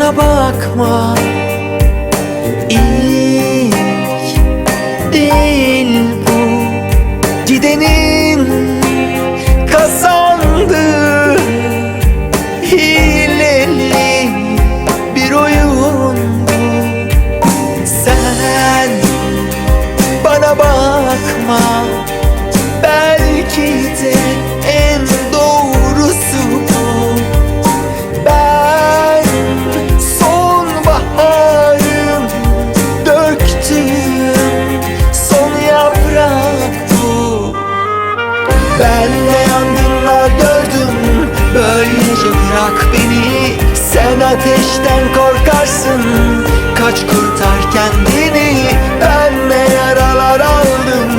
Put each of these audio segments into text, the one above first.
bakma. İlk değil bu. Gidenin ateşten korkarsın. Kaç kurtar kendini Ben ne yaralar aldım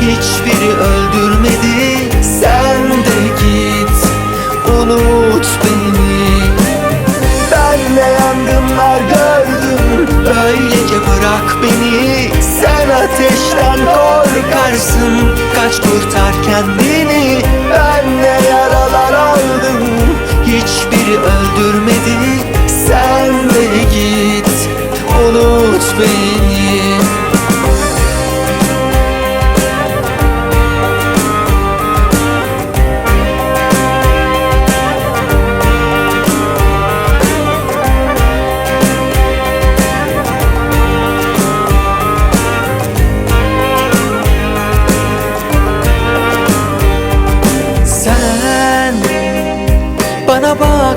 Hiçbiri öldürmedi Sen de git Unut beni. Ben ne yangınlar gördüm Böylece bırak beni. Sen ateşten korkarsın. Kaç kurtar kendini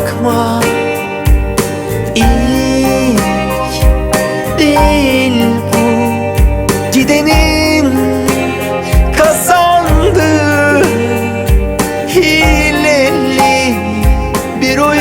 bakma İlk değil bu. Gidenin kazandığı Hileli bir oyun